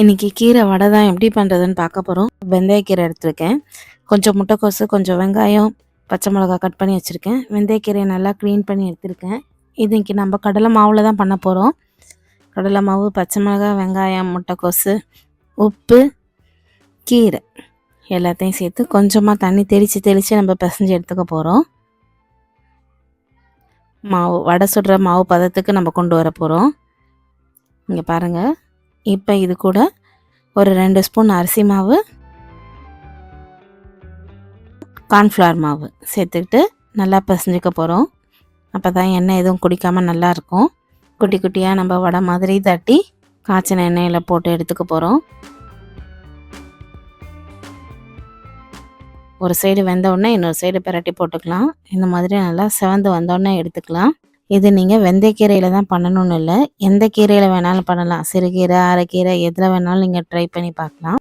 இன்னைக்கு கீரை வடை தான் எப்படி பண்ணுறதுன்னு பார்க்க போகிறோம் வெந்தயக்கீரை எடுத்திருக்கேன். கொஞ்சம் முட்டைக்கோசு கொஞ்சம் வெங்காயம் பச்சை மிளகா கட் பண்ணி வச்சுருக்கேன். வெந்தயக்கீரையை நல்லா க்ளீன் பண்ணி எடுத்திருக்கேன். இது நம்ம கடலை மாவில் தான் பண்ண போகிறோம் கடலை மாவு பச்சை மிளகா வெங்காயம் முட்டைக்கோசு உப்பு கீரை எல்லாத்தையும் சேர்த்து கொஞ்சமாக தண்ணி தெளித்து தெளித்து நம்ம பிசைஞ்சு எடுத்துக்க போகிறோம் மாவு வடை சுடுற மாவு பதத்துக்கு நம்ம கொண்டு வர போகிறோம் இங்கே பாருங்கள் இப்போ இது கூட ஒரு ரெண்டு ஸ்பூன் அரிசி மாவு கார்ன்ஃப்ளவர் மாவு சேர்த்துக்கிட்டு நல்லா பிசைஞ்சுக்க போகிறோம் அப்போ தான் எண்ணெய் எதுவும் குடிக்காமல் நல்லாயிருக்கும் குட்டி குட்டியாக நம்ம வடை மாதிரி தட்டி காய்ச்சின எண்ணெயில் போட்டு எடுத்துக்க போகிறோம் ஒரு சைடு வெந்த உடனே இன்னொரு சைடு பிரட்டி போட்டுக்கலாம். இந்த மாதிரி நல்லா செவந்து வந்தோடனே எடுத்துக்கலாம். இது நீங்கள் வெந்தயக்கீரையில் தான் பண்ணணும்னு இல்லை. எந்த கீரையில் வேணாலும் பண்ணலாம். சிறுகீரை அரைக்கீரை எதில் வேணாலும் நீங்கள் ட்ரை பண்ணி பார்க்கலாம்.